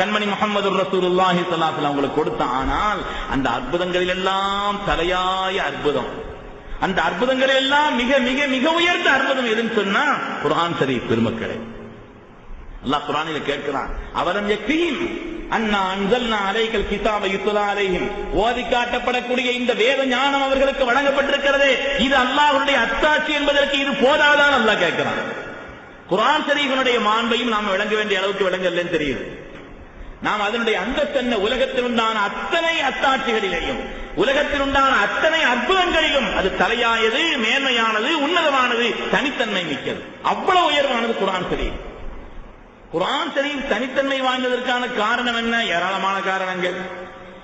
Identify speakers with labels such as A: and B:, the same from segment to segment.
A: கண்மணி முகமது ரசூலுல்லாஹி ஸல்லல்லாஹு அவங்களுக்கு கொடுத்தான் ஆனால் அந்த அற்புதங்களில் எல்லாம் தலையாய அற்புதம். அந்த அற்புதங்கள் எல்லாம் மிக மிக மிக உயர்ந்த அற்புதம் எதுன்னு சொன்னா குரான் சரி பெருமக்களே. அல்லாஹ் குரானில கேட்கிறான் அவரம் யக்ஃபீம் அண்ணா அன்சல்னா அலைகள் கிதாபை யுத்லா அலைஹிம்? ஓதி காட்டப்படக்கூடிய இந்த வேத ஞானம் அவர்களுக்கு வழங்கப்பட்டிருக்கிறதே இது அல்லாஹ்வுடைய அத்தாட்சி என்பதற்கு இது போதாதான் அல்லாஹ் கேட்கிறான். குரான் ஷரீஃபினுடைய மாண்பையும் நாம் விளங்க வேண்டிய அளவுக்கு விளங்கலன்னு தெரியுது. நாம் அதனுடைய அந்தத்தன்ன உலகத்தில் உண்டான அத்தனை அத்தாட்சிகளிலேயும் உலகத்தில் உண்டான அத்தனை அற்புதங்களிலும் அது தலையாயது மேன்மையானது உன்னதமானது தனித்தன்மை மிக்கது. அவ்வளவு உயர்வானது குரான் சரி குரான் ஷரீஃப் தனித்தன்மை வாய்ந்ததற்கான காரணம் என்ன? ஏராளமான காரணங்கள்.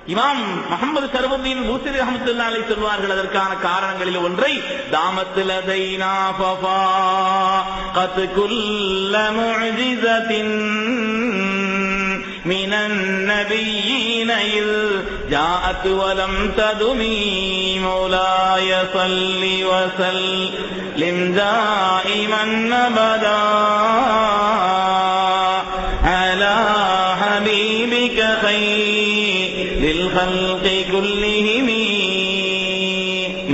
A: இமாம் முகமது சர்வதீன் பூசிரி ரஹமத்துல்லா அலை சொல்வார்கள் அதற்கான காரணங்களில் ஒன்றை தாமத்தில் அதைனா ஃபஃபா குல்ல முஅஜிஸத்தின் من النبيين إذ جاءت ولم تدمي مولاي صل وسلم دائما أبدا على حبيبك خير الخلق كلهم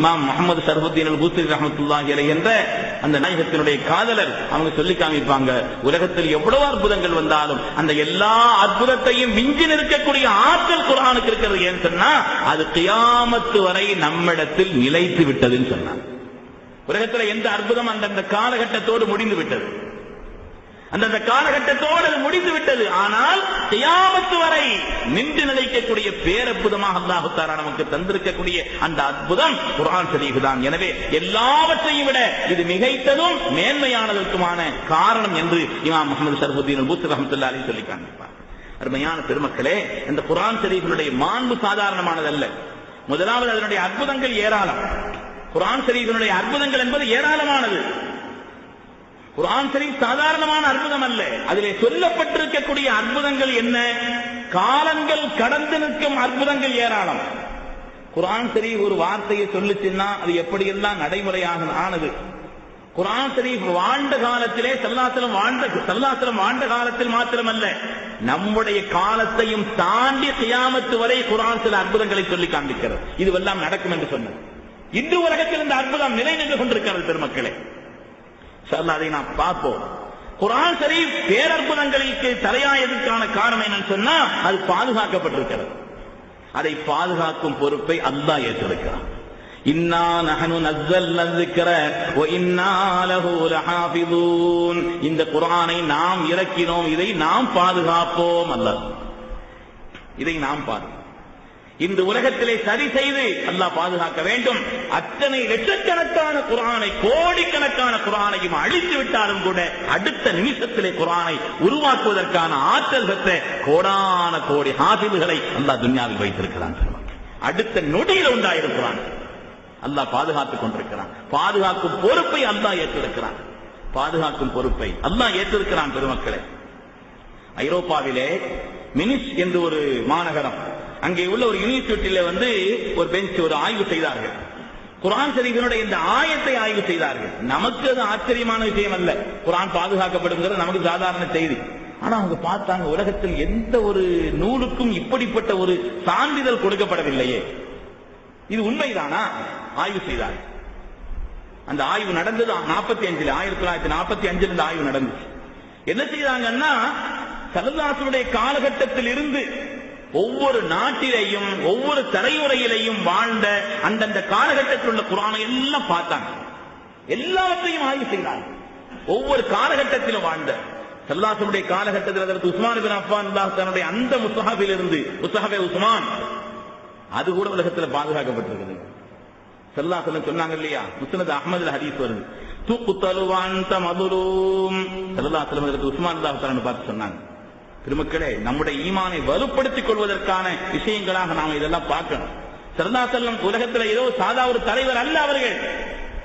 A: இமாம் முகமது சர்வத்தீன் அல் பூசரி ரஹமத்துல்லாஹி அலைஹி என்ற அந்த நாயகத்தினுடைய காதலர் அவங்க சொல்லி காமிப்பாங்க. உலகத்தில் எவ்வளவு அற்புதங்கள் வந்தாலும் அந்த எல்லா அற்புதத்தையும் மிஞ்சி நிற்கக்கூடிய ஆற்றல் குரானுக்கு இருக்கிறது ஏன்னு சொன்னா அது கியாமத்து வரை நம்மிடத்தில் நிலைத்து விட்டதுன்னு சொன்னாங்க. உலகத்தில் எந்த அற்புதம் அந்தந்த காலகட்டத்தோடு முடிந்து விட்டது. அந்தந்த காலகட்டத்தோடு அது முடிந்து விட்டது. ஆனால் கியாமத்து வரை நின்று நிலைக்கக்கூடிய பேரற்புதமாக அல்லாஹுத்தாரா நமக்கு தந்திருக்கக்கூடிய அந்த அற்புதம் குரான் ஷரீஃப் தான் எனவே எல்லாவற்றையும் விட இது மிகைத்ததும் மேன்மையானதற்குமான காரணம் என்று இமாம் முகமது சர்புத்தீன் பூத் ரஹமத்துல்லா அலி சொல்லி காண்பிப்பார் அருமையான பெருமக்களே இந்த குரான் ஷரீஃபினுடைய மாண்பு சாதாரணமானதல்ல. முதலாவது அதனுடைய அற்புதங்கள் ஏராளம். குரான் ஷரீஃபினுடைய அற்புதங்கள் என்பது ஏராளமானது. குர்ஆன் ஷரீஃப் சாதாரணமான அற்புதம் அல்ல. அதிலே சொல்லப்பட்டிருக்கக்கூடிய அற்புதங்கள் என்ன? காலங்கள் கடந்து நிற்கும் அற்புதங்கள் ஏராளம். குரான் சரி ஒரு வார்த்தையை சொல்லுச்சுன்னா அது எப்படியெல்லாம் நடைமுறையாக ஆனது? குரான் சரி வாழ்ந்த காலத்திலே சல்லாசலம் வாழ்ந்த சல்லாசலம் வாழ்ந்த காலத்தில் மாத்திரமல்ல நம்முடைய காலத்தையும் தாண்டி கியாமத்து வரை குரான் சில அற்புதங்களை சொல்லி காண்பிக்கிறது. இதுவெல்லாம் நடக்கும் என்று சொன்னது. இன்று உலகத்தில் இந்த அற்புதம் நிலை நின்று கொண்டிருக்கிறது பெருமக்களே. சார் அதை நாம் பார்ப்போம். குரான் சரி பேரற்புதங்களுக்கு தலையாயதுக்கான காரணம் என்னன்னு சொன்னா அது பாதுகாக்கப்பட்டிருக்கிறது. அதை பாதுகாக்கும் பொறுப்பை அல்லாஹ் ஏற்றிருக்கிறான். இன்னா நஹனு நஸ்ஸல்ன ذிக்ர வ இன்னா லஹு இந்த குர்ஆனை நாம் இறக்கினோம் இதை நாம் பாதுகாப்போம் அல்லாஹ். இதை நாம் பாதுகாப்போம். இந்த உலகத்திலே சரி செய்து அல்லாஹ் பாதுகாக்க வேண்டும். அத்தனை லட்சக்கணக்கான குரானை கோடிக்கணக்கான குரானையும் அழித்து விட்டாலும் கூட அடுத்த நிமிஷத்திலே குரானை உருவாக்குவதற்கான ஆற்றல் பெற்ற கோடான கோடி ஹாசிபுகளை அல்லாஹ் துன்யாவில் வைத்திருக்கிறான் அடுத்த நொடியில் உண்டாயிருக்கிறான். அல்லாஹ் பாதுகாத்துக் கொண்டிருக்கிறான். பாதுகாக்கும் பொறுப்பை அல்லாஹ் ஏற்றிருக்கிறான். பாதுகாக்கும் பொறுப்பை அல்லாஹ் ஏற்றிருக்கிறான் பெருமக்களே. ஐரோப்பாவிலே மினிஸ் என்று ஒரு மாநகரம் அங்கே உள்ள ஒரு யூனிவர்சிட்டியில வந்து ஒரு பெஞ்ச் ஒரு ஆய்வு செய்தார்கள். குரான் ஷரீஃபினுடைய இந்த ஆயத்தை ஆய்வு செய்தார்கள். நமக்கு அது ஆச்சரியமான விஷயம் அல்ல. குரான் பாதுகாக்கப்படுங்கிறது நமக்கு சாதாரண செய்தி. ஆனா அவங்க பார்த்தாங்க உலகத்தில் எந்த ஒரு நூலுக்கும் இப்படிப்பட்ட ஒரு சான்றிதழ் கொடுக்கப்படவில்லையே. இது உண்மைதானா? ஆய்வு செய்தார். அந்த ஆய்வு நடந்தது நாற்பத்தி அஞ்சுல ஆயிரத்தி தொள்ளாயிரத்தி நாற்பத்தி அஞ்சுல இந்த ஆய்வு நடந்துச்சு. என்ன செய்தாங்கன்னா சரதாசனுடைய காலகட்டத்தில் இருந்து ஒவ்வொரு நாட்டிலையும் ஒவ்வொரு தலைமுறையிலையும் வாழ்ந்த அந்தந்த காலகட்டத்தில் உள்ள குரானை எல்லாம் பார்த்தாங்க. எல்லாவற்றையும் ஆய்வு செய்தாங்க. ஒவ்வொரு காலகட்டத்திலும் வாழ்ந்த. சல்லாசனுடைய காலகட்டத்தில் அதற்கு உஸ்மான் பின் அஃபான் தன்னுடைய அந்த முஸ்தஹாபில் இருந்து முஸ்தஹபே உஸ்மான் அது கூட உலகத்தில் பாதுகாக்கப்பட்டிருக்குது. சல்லாசலம் சொன்னாங்க இல்லையா? முஸ்னத் அஹமது ஹதீஸ் வருது. தூக்கு தலுவான் மதுரும் சல்லாசலம் அதற்கு உஸ்மான் அல்லாஹ் பார்த்து சொன்னாங்க. பெருமக்களே நம்முடைய ஈமானை வலுப்படுத்திக் கொள்வதற்கான விஷயங்களாக நாம் இதெல்லாம் பார்க்கணும். சரதா செல்லம் உலகத்தில் ஏதோ சாதா ஒரு தலைவர் அல்ல அவர்கள்.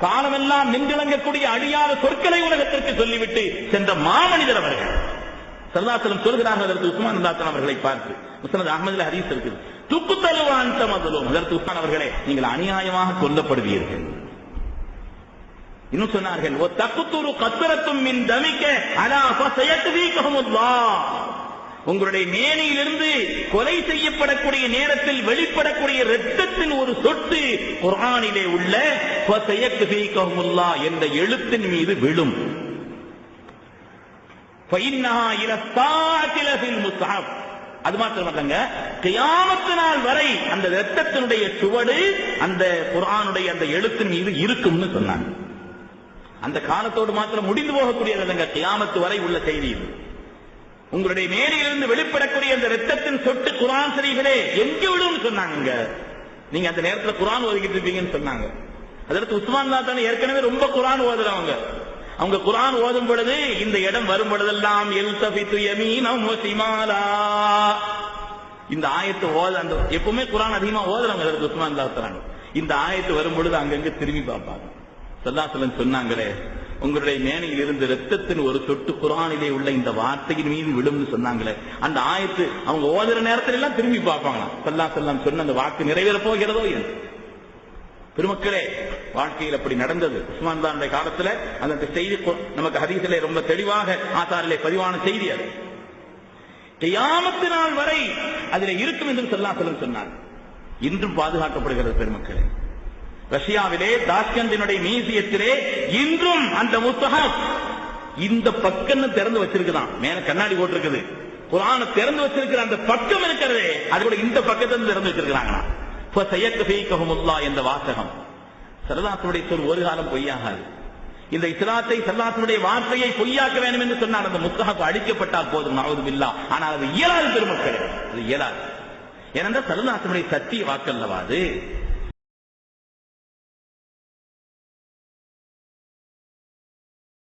A: காலமெல்லாம் நின்றிலங்கக்கூடிய அழியாத சொற்களை உலகத்திற்கு சொல்லிவிட்டு சென்ற மாமனிதர் அவர்கள். சர்தாசலம் சொல்கிறார்கள் அதற்கு உஸ்மான் அல்லாத்தன் அவர்களை பார்த்து. முஸ்னத் அகமதுல ஹரீஸ் இருக்குது. துப்பு தருவான் சமதலும் அதற்கு உஸ்மான் அவர்களே நீங்கள் அநியாயமாக கொல்லப்படுவீர்கள். இன்னும் சொன்னார்கள் ஓ தக்குத்தூரு கத்தரத்தும் மின் தமிக்க அலா ஃபசயத்துவீக்கஹுமுல்லாஹ் உங்களுடைய மேனையிலிருந்து கொலை செய்யப்படக்கூடிய நேரத்தில் வெளிப்படக்கூடிய ரத்தத்தின் ஒரு சொட்டு குரானிலே உள்ள என்ற எழுத்தின் மீது விழும். அது மாத்திரமில்லாதங்க கியாமத்து நாள் வரை அந்த ரத்தத்தினுடைய சுவடு அந்த குரானுடைய அந்த எழுத்தின் மீது இருக்கும்னு சொன்னாங்க. அந்த காலத்தோடு மாத்திரம் முடிந்து போகக்கூடியது இல்லைங்க கியாமத்து வரை உள்ள செய்தி இது. உங்களுடைய மேடையிலிருந்து வெளிப்படக்கூடிய அந்த ரத்தத்தின் சொட்டு குரான் சரிகளே எங்கே விடும் சொன்னாங்க நீங்க அந்த நேரத்துல குரான் ஓதிக்கிட்டு இருப்பீங்கன்னு சொன்னாங்க. அதற்கு உஸ்மான் தான் ஏற்கனவே ரொம்ப குரான் ஓதுறவங்க. அவங்க குரான் ஓதும் பொழுது இந்த இடம் வரும் பொழுதெல்லாம் எல் தபித்து யமீனம் சிமாலா இந்த ஆயத்தை ஓத அந்த எப்பவுமே குரான் அதிகமா ஓதுறவங்க அதற்கு உஸ்மான் தான். இந்த ஆயத்து வரும் பொழுது அங்கங்க திரும்பி பார்ப்பாங்க. சல்லாசலன் சொன்னாங்களே உங்களுடைய மேனையில் இருந்து ரத்தத்தின் ஒரு சொட்டு குரானிலே உள்ள இந்த வார்த்தையின் மீது விழும்னு சொன்னாங்களே அந்த ஆயத்து அவங்க ஓதுற நேரத்துல எல்லாம் திரும்பி பார்ப்பாங்களாம். சல்லா செல்லாம் சொன்ன அந்த வாக்கு நிறைவேற போகிறதோ என்று. பெருமக்களே வாழ்க்கையில் அப்படி நடந்தது. உஸ்மான் தானுடைய காலத்துல அந்த செய்தி நமக்கு ஹதீஸிலே ரொம்ப தெளிவாக ஆசாரிலே பதிவான செய்தி அது. கியாமத்து நாள் வரை அதில் இருக்கும் என்று சொல்லாசலம் சொன்னார். இன்றும் பாதுகாக்கப்படுகிறது பெருமக்களே. ரஷ்யாவிலே தாஷ்கந்தினுடைய மியூசியத்திலே இன்றும் அந்த முத்தகம் இந்த பக்கம்னு திறந்து வச்சிருக்குதான். மேல கண்ணாடி போட்டிருக்குது குரான திறந்து வச்சிருக்கிற அந்த பக்கம் இருக்கிறதே அது கூட இந்த பக்கத்துல இருந்து திறந்து வச்சிருக்கிறாங்களாம் ஃபசயக்ஃபீகஹுமுல்லாஹ் என்ற வாசகம் சரதாசனுடைய சொல் ஒரு காலம் பொய்யாகாது இந்த இஸ்லாத்தை சல்லாசனுடைய வார்த்தையை பொய்யாக்க வேண்டும் என்று சொன்னார் அந்த முஸ்தகப் அழிக்கப்பட்டால் போதும் நாவது இல்லா ஆனால் அது இயலாது பெருமக்கள் அது இயலாது ஏனென்றால் சரதாசனுடைய சத்திய வாக்கல்லவா அது